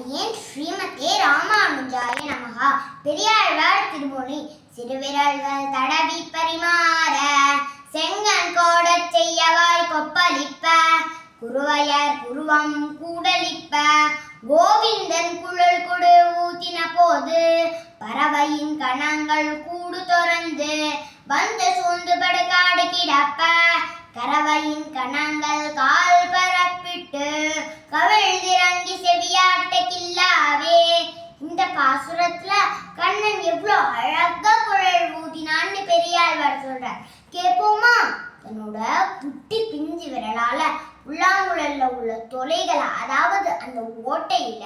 அடியேன் ஸ்ரீமதே ராமானுஜாய நமகா பெரியாழ்வார் திருமொழி. சிறுவிரல்கள் தடவி பரிமாற செங்கன் கோடச் செய்யவாய் கொப்பளிப்ப குருவையர் குருவம் கூடலிப்ப கோவிந்தன் குழல் கொடு ஊத்தின போது பறவையின் கணங்கள் கூடு தொடர்ந்து வந்து சூழ்ந்து படுகாடு தன்னோட குட்டி பிஞ்சு விரலால உள்ளாங்குழல்ல உள்ள தொலைகளை அதாவது அந்த ஓட்டையில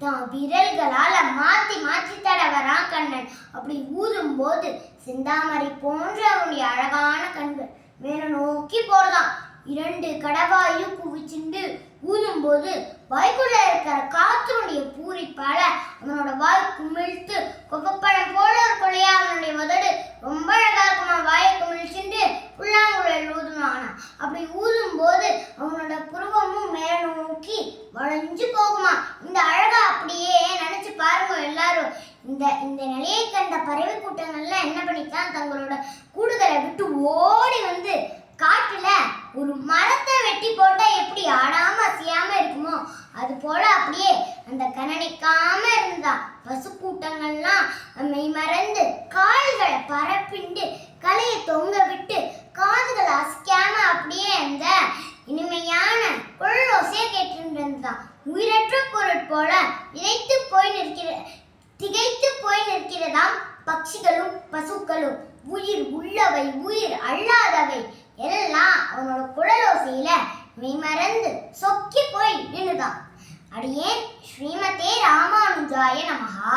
தான் விரல்களால மாத்தி மாத்தி தடவறான் கண்ணன். அப்படி ஊதும் போது சிந்தாமரை போன்ற அவனுடைய அழகான கண்கள் மேல நோக்கி போறதான் இரண்டு கடவாயும் குவிச்சுண்டு ஊதும் போது வாய்க்குள்ள இருக்கிற காத்தினுடைய பூரிப்பால அவனோட வாய் குமிழ்த்து கொப்பப்பழம் போல ஒரு கொலையா அவனுடைய உதடு ரொம்ப அழகா இருக்குமா வாயை குமிழ்ச்சிண்டு புல்லாங்குழல் ஊதுனானா அப்படி ஊதும் போது அவனோட புருவமும் மேல நோக்கி வளைஞ்சு போகுமா? இந்த அழகா அப்படியே நினைச்சு பாருங்க எல்லாரும். இந்த இந்த நிலையை கண்ட பறவை கூட்டங்கள்லாம் என்ன பண்ணித்தான்? தங்களோட கூடுதலை விட்டு ஓடி வந்து காட்டுல ஒரு மரத்தை வெட்டி போட்டா எப்படி ஆடாம அசையாம இருக்குமோ அது போல அப்படியே அந்த கணனிக்காம இருந்தா பசு கூட்டங்கள்லாம் மெய் மறந்து கால்களை பரப்பிண்டு கேட்டு உயிரற்ற பொருள் போல இறைத்து போய் நிற்கிற திகைத்து போய் நிற்கிறதாம் பட்சிகளும் பசுக்களும். உயிர் உள்ளவை உயிர் அல்லாதவை. எல்லாம் அவனோட குழலோசையில மெய்மறந்து சொக்கி போய் நின்றுதான் அடியேன் ஸ்ரீமதே ராமானுஜாய நமஹா.